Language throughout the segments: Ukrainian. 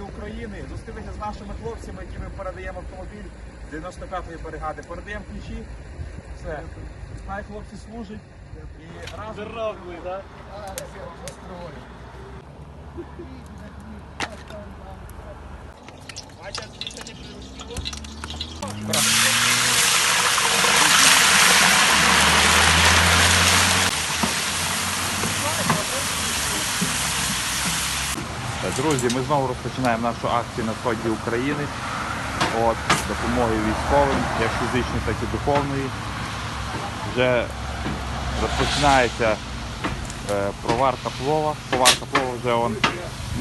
вам подяка. Ми вже на сході України зустрілися з нашими хлопцями, які ми передаємо автомобіль 95-ї бригади. Передаємо ключі. Все. Хай хлопці служать. І разом Здоровий, так? Друзі, ми знову розпочинаємо нашу акцію на сході України. От, допомоги військовим, як фізичної, так і духовної. Вже розпочинається е, проварка плова. Поварка плова вже он,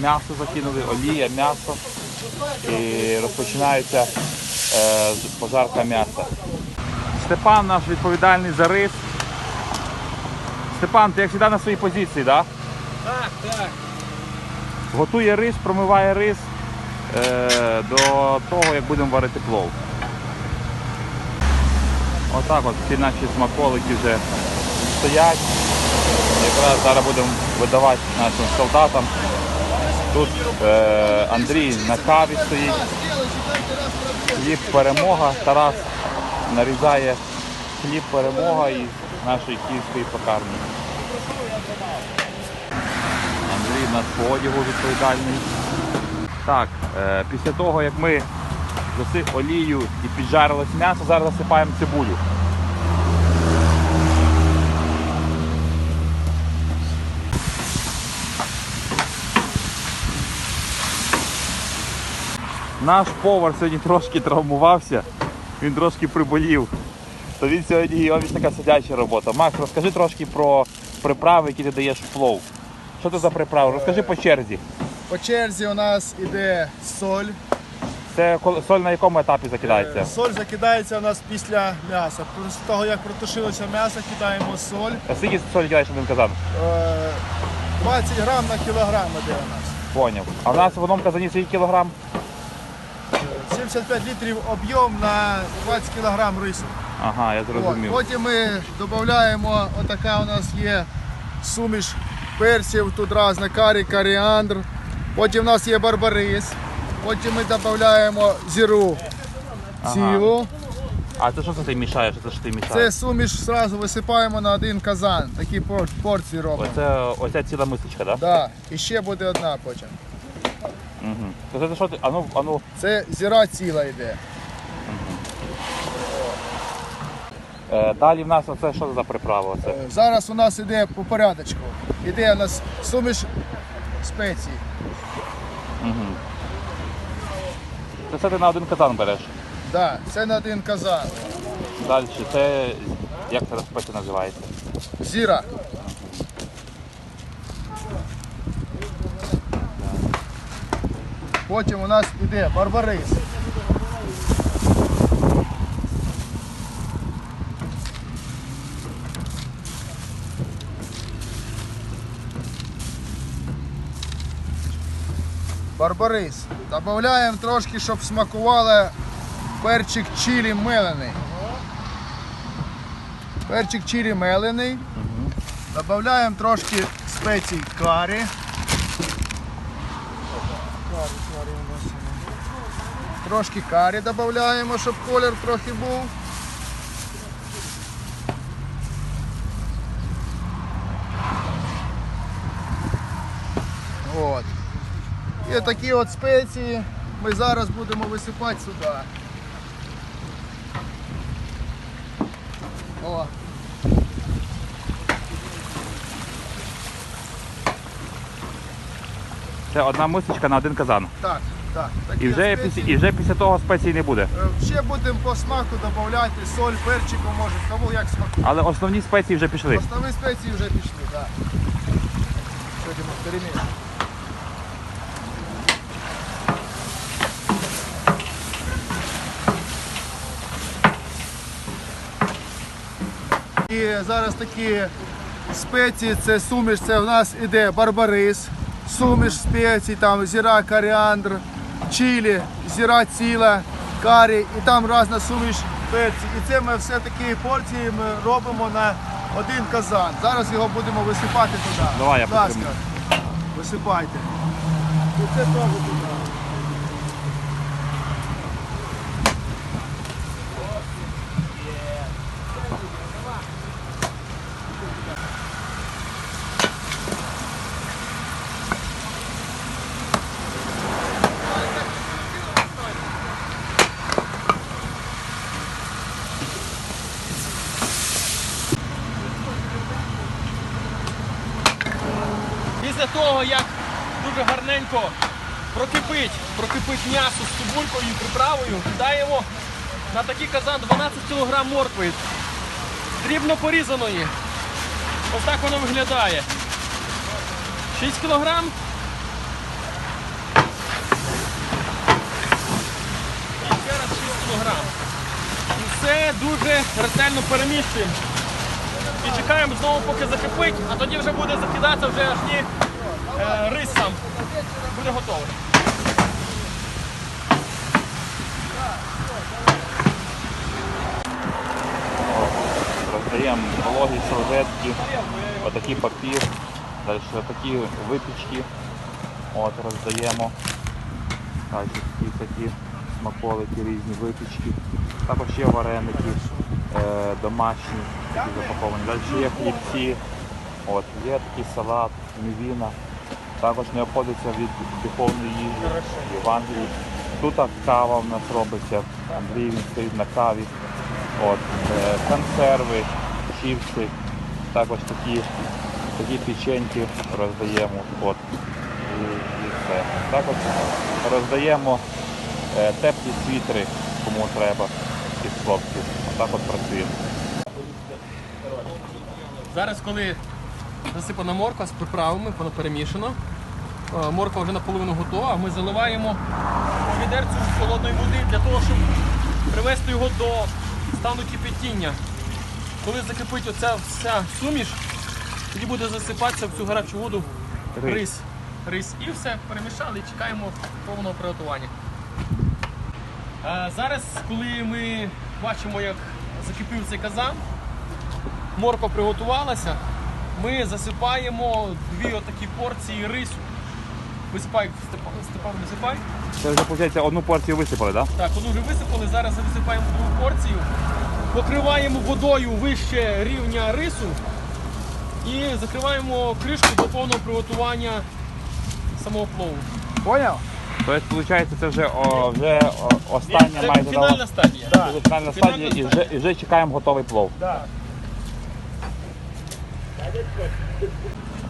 м'ясо закинули, олія, м'ясо. І розпочинається е, пожарка м'яса. Степан наш відповідальний за рис. Степан, ти як завжди на своїй позиції, так? Да? Так, так. Готує рис, промиває рис е, до того, як будемо варити плов. Отак от всі наші смаколики вже стоять. Якраз зараз будемо видавати нашим солдатам. Тут е, Андрій на каві стоїть. Хліб перемога. Тарас нарізає хліб перемога із нашої київської пекарні. Андрій у нас по одягу відповідальний. Так, е, після того як ми засип олію і піджарилось м'ясо, зараз засипаємо цибулю. Наш повар сьогодні трошки травмувався, він трошки приболів. То він сьогодні його така сидяча робота. Макс, розкажи трошки про приправи, які ти даєш в плов. Що це за приправи? Розкажи по черзі. По черзі у нас іде соль. Це соль на якому етапі Е, закидається? Соль закидається у нас після м'яса. Після того, як протушилося м'ясо, кидаємо соль. А скільки солі кидаєш один казан? Е, 20 грам на кілограм іде у нас. Поняв. А в нас в одному казані скільки кілограм? Е, 75 літрів об'єм на 20 кілограм рису. Ага, я От. зрозумів. Потім ми додаємо, отака у нас є суміш перців, тут різна карі, коріандр. Потім у нас є барбарис. Потім ми додаємо зіру цілу. А це що ти мішаєш? Це що ти Це суміш одразу висипаємо на один казан. Такі порції робимо. Оце, оця ціла мисочка, так? Да? Да. І ще буде одна потім. Угу. Це що ти? Ану, ану. Це зіра ціла йде. Е, далі в нас оце що за приправа? Оце? Е, Зараз у нас іде по порядочку. Іде у нас суміш спецій. Це все ти на один казан береш. Да, це на один казан. Далі це як це спеція називається? Зіра. Потім у нас іде барбарис. Барбарис. Добавляємо трошки, щоб смакувало перчик чилі мелений. Перчик чилі мелений. Добавляємо трошки спецій карі. Трошки карі додаємо, щоб колір трохи був. От. І такі от спеції ми зараз будемо висипати сюди. О. Це одна мисочка на один казан. Так, так. такі І вже, спеції. після, і вже після того спецій не буде. Е, Ще будемо по смаку додати соль, перчику, може, кому як смакує. Але основні спеції вже пішли. Основні спеції вже пішли, так. Сьогодні ми перемішуємо. І зараз такі спеції, це суміш, це в нас іде барбарис, суміш спецій, там зіра, коріандр, чилі, зіра ціла, карі, і там різна суміш перців. І це ми все такі порції ми робимо на один казан. Зараз його будемо висипати туди. Давай, я Будь ласка, висипайте. І це теж туди. Після того, як дуже гарненько прокипить, прокипить м'ясо з цибулькою і приправою, кидаємо на такий казан 12 кг моркви. Дрібно порізаної. Ось так воно виглядає. 6 кг. І ще раз 6 кг. І все дуже ретельно переміщуємо. І чекаємо знову, поки закипить, а тоді вже буде закидатися вже аж ні е. Буде готовий. Роздаємо вологі серветки, отакий папір, далі отакі випічки. От, роздаємо. Далі такі, такі смаколики, різні випічки. Також є вареники е, домашні, такі запаковані. Далі є хлібці, от, є такий салат, мівіна. Також не обходиться від духовної їжі, Євангелії. Тут кава в нас робиться, Андрій він стоїть на каві. От, е, консерви, чіпси, також такі, такі печеньки роздаємо. От, і, і все. Також роздаємо е, теплі світри, кому треба, із хлопців. Отак от працюємо. Зараз, коли засипана морква з приправами, воно перемішано. е, Морква вже наполовину готова, ми заливаємо по відерцю холодної води для того, щоб привести його до стану кипятіння. Коли закипить оця вся суміш, тоді буде засипатися в цю гарячу воду Рис. рис. Рис. І все, перемішали і чекаємо повного приготування. Е, Зараз, коли ми бачимо, як закипів цей казан, морква приготувалася, ми засипаємо дві отакі порції рису. Висипай, Степан, Степан висипай. Це вже, виходить, одну порцію висипали, так? Так, одну вже висипали, зараз висипаємо другу порцію. Покриваємо водою вище рівня рису і закриваємо кришку до повного приготування самого плову. Поняв? Тобто, виходить, це вже, о, вже о, остання Це майже фінальна стадія. Це фінальна Фінальна стадія і вже, і вже чекаємо готовий плов. Так.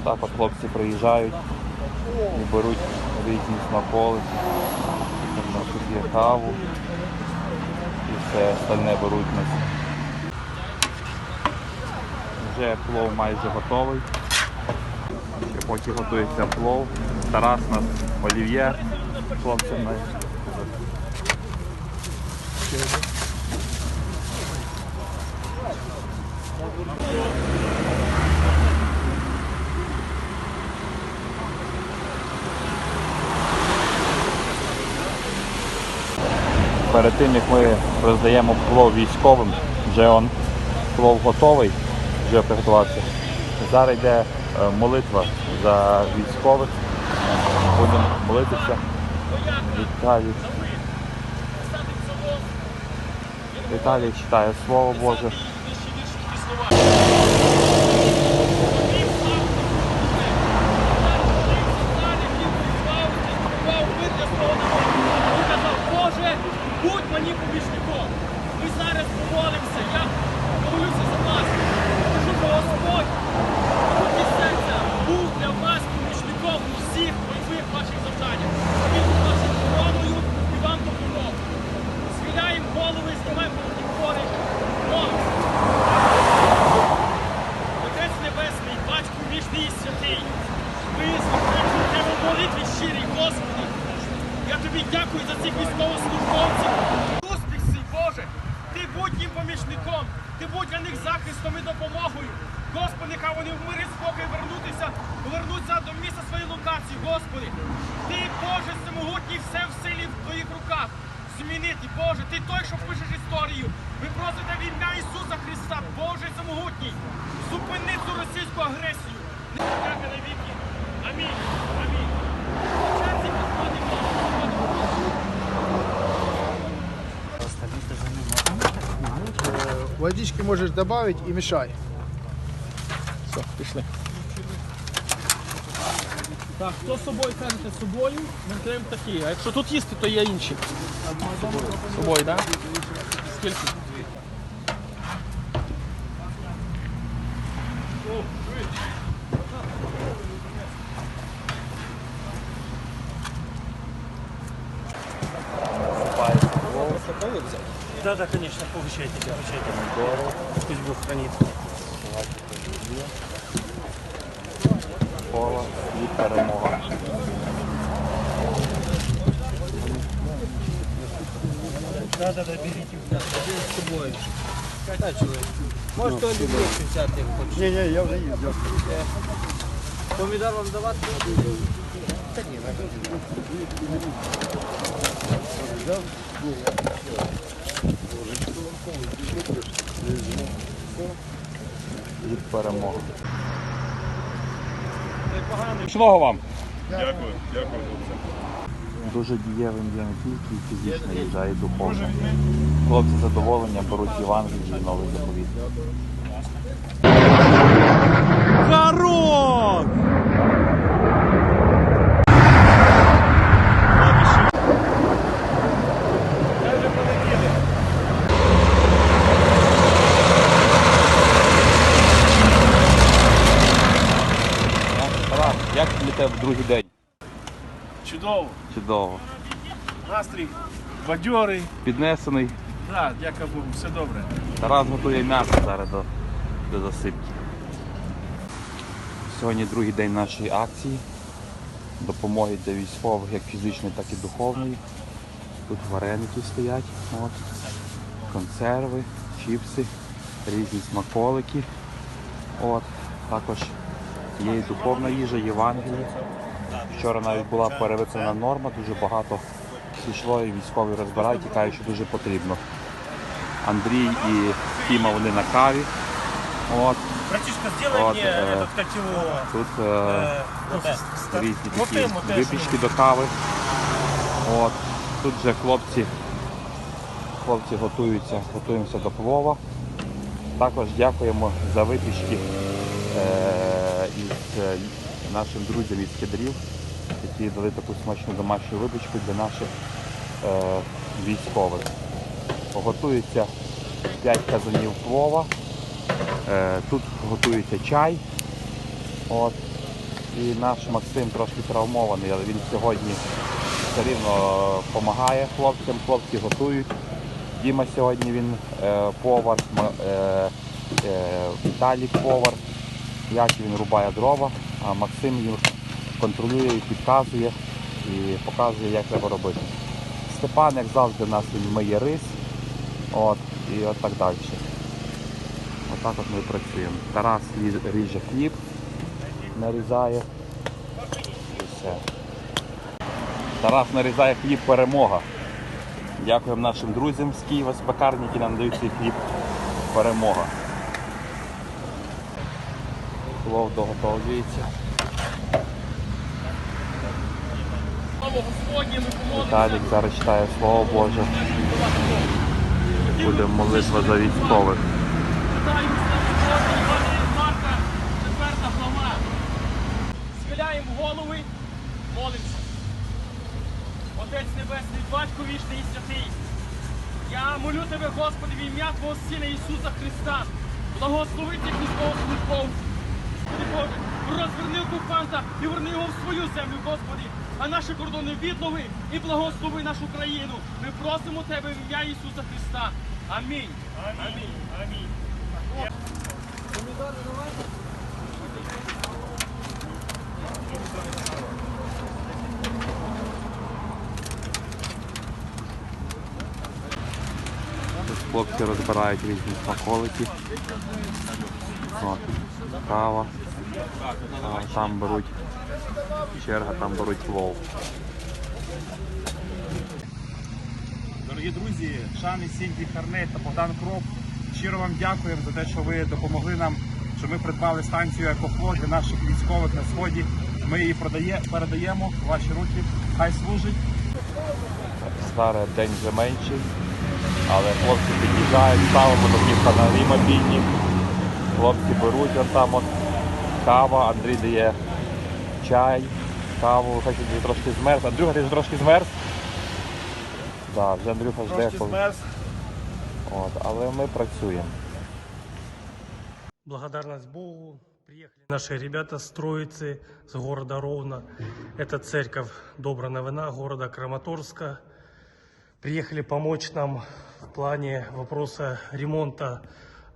Так от хлопці приїжджають і беруть різні смаколики. У нас тут є каву і все остальне беруть нас. Вже плов майже готовий. Ще поки готується плов. Тарас у нас олів'є хлопцям. на- Перед тим як ми роздаємо плов військовим, вже он плов готовий, вже приготувався. Зараз йде е, молитва за військових. Будемо молитися. Віталій. Віталій читає Слово. Боже, будь мені помічником. Ми зараз помолимося. Я молюся за вас. Щоб Господь будь серця був для вас помічником у всіх бойових ваших завданнях. Він був вашою короною і вам допомог. Схиляємо голови, знімаємо головні хворі. Молимося. Отець Небесний, Батько вічний і святий, ми звертаємо тебе в молитві щирій, Господи. Я тобі дякую за цих військовослужбовців. Успіх свій, Боже! Ти будь їм помічником, ти будь для них захистом і допомогою. Господи, хай вони в мирі спокій вернутися, повернуться до місця своєї локації, Господи. Ти, Боже, всемогутній, все в силі в твоїх руках. Змінити, Боже, ти той, що пишеш історію. Ви просите в ім'я Ісуса Христа, Боже всемогутній. Зупини цю російську агресію. Не на віки. Амінь. Амінь. В черзі Водички можеш додати і мішай. Все, пішли. Так, хто з собою кажете з собою, ми беремо такі. А якщо тут їсти, то є інші. З собою, так? Скільки? Да, да, конечно, повышайте, повышайте. Пусть Бог хранит. Кола і перемога. Да, да, да, берите. С собой. Можете он більше взяти, як хочете. Ні, ні, я вже їв, дякую. Помідор вам давати? Та ні, від перемоги. Шлого вам! Дякую, дякую. Дуже дієвим є не тільки фізична їжа, а й духовна. Хлопці задоволення беруть Євангелію і новий заповіт. Тарас, як для тебе другий день? Чудово. Чудово. Настрій бадьорий. Піднесений. Так, дякую Богу, все добре. Тарас готує м'ясо зараз до, до засипки. Сьогодні другий день нашої акції. Допомоги для військових як фізичної, так і духовної. Тут вареники стоять, от. консерви, чіпси, різні смаколики. От. Також є і духовна їжа, Євангеліє. Вчора навіть була перевиконана норма, дуже багато пішло і військові розбирають і кажуть, що дуже потрібно. Андрій і Тіма вони на каві. От, Братишка, сделай Вот, мне э, этот, как его, тут е, э, вот это, різні Вот такі ему теж. випічки до кави. От. Тут вже хлопці, хлопці готуються, готуємося до плова. Також дякуємо за випічки е, із е, нашим друзям із кедрів, які дали таку смачну домашню випічку для наших е, військових. Готується 5 казанів плова. Е, тут готується чай. От. І наш Максим трошки травмований, але він сьогодні все рівно допомагає хлопцям, хлопці готують. Діма сьогодні він е, повар, е, е, Віталік повар, як він рубає дрова, а Максим їм контролює і підказує і показує, як треба робити. Степан, як завжди, нас він миє рис. От, і от так далі. Отак от ми працюємо. Тарас ріже хліб, нарізає. І все. Тарас нарізає хліб перемога. Дякуємо нашим друзям з Києва з пекарні, які нам дають цей хліб перемога. Плов доготовлюється. Віталік зараз читає Слово Боже. Буде молитва за військових. 4 глава. Схиляємо голови, молимося. Отець Небесний, Батько вічний. Я молю тебе, Господи, в ім'я Твого Сина Ісуса Христа. Благослови цих військовослужбовців. Господи Боже, розверни окупанта і верни його в свою землю, Господи. А наші кордони віднови і благослови нашу країну. Ми просимо Тебе в ім'я Ісуса Христа. Амінь. Амінь. Амінь. Тут хлопці розбирають різні смаколики. От, кава. А, Там беруть черга, там беруть плов. Дорогі друзі, Шан і Сінді Харнет та Богдан Кроп. Щиро вам дякуємо за те, що ви допомогли нам, що ми придбали станцію Екофлот для наших військових на сході. Ми її продає, передаємо в ваші руки. Хай служить. Зараз день вже менший, Але хлопці під'їжджають, ставимо такі фонари мобільні. Хлопці беруть от там от кава, Андрій дає чай, каву, хоч він трошки змерз. Андрюха, ти ж трошки змерз? Так, вже Андрюха жде. Трошки змерз. От, але ми працюємо. Благодарность Богу. Приехали наши ребята с Троицы, с города Ровно. Это церковь Добра Новина города Краматорска. Приехали помочь нам в плане вопроса ремонта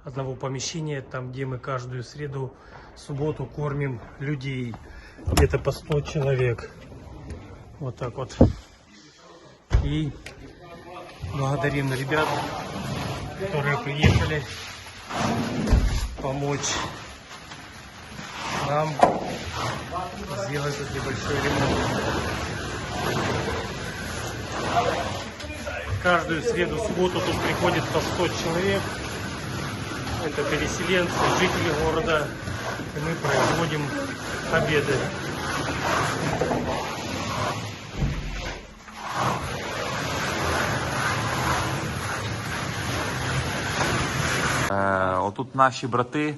одного помещения, там, где мы каждую среду, субботу кормим людей. Где-то по 100 человек. Вот так вот. И благодарим ребят, которые приехали помочь нам сделать этот небольшой ремонт. Каждую среду, субботу тут приходит по 100 человек. Это переселенцы, жители города. И мы производим обеды. Е, отут наші брати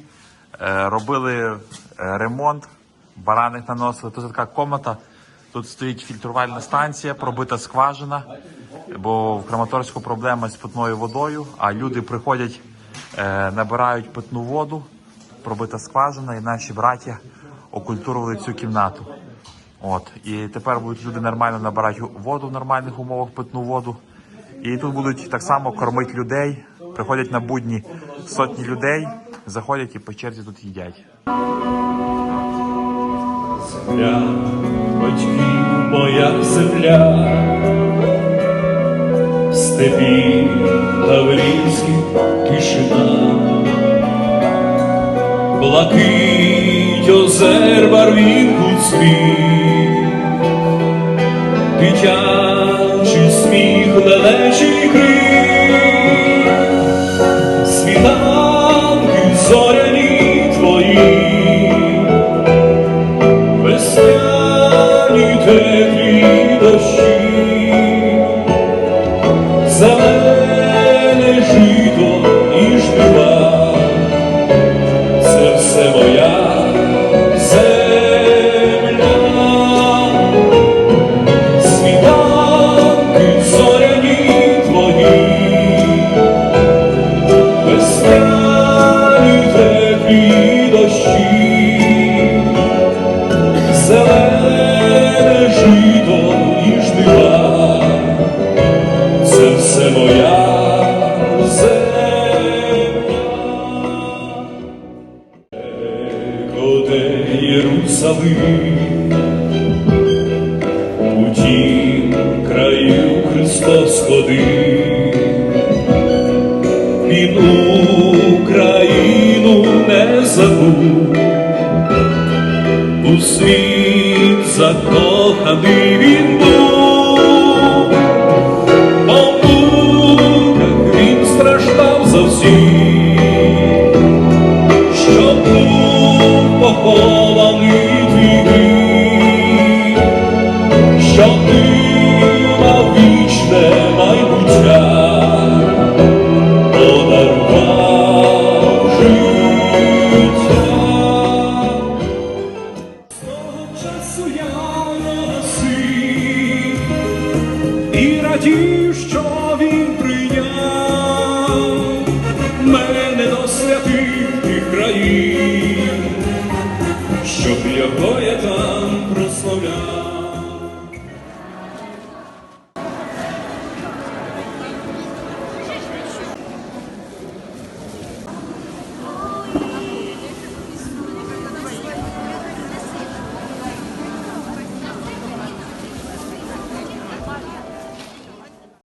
е, робили е, ремонт, бараник наносили. Тут така комната, тут стоїть фільтрувальна станція, пробита скважина, бо в Краматорську проблема з питною водою, а люди приходять, е, набирають питну воду, пробита скважина, і наші браття окультурували цю кімнату. От, і тепер будуть люди нормально набирати воду в нормальних умовах, питну воду. І тут будуть так само кормити людей. Приходять на будні сотні людей, заходять і по черзі тут їдять. земля, батьків моя земля, степі таврійські тишина, блакить озер барвінку цвіт, дитячий сміх лелечий крик, Ходив, Він Україну не забув у світ закоханий він був,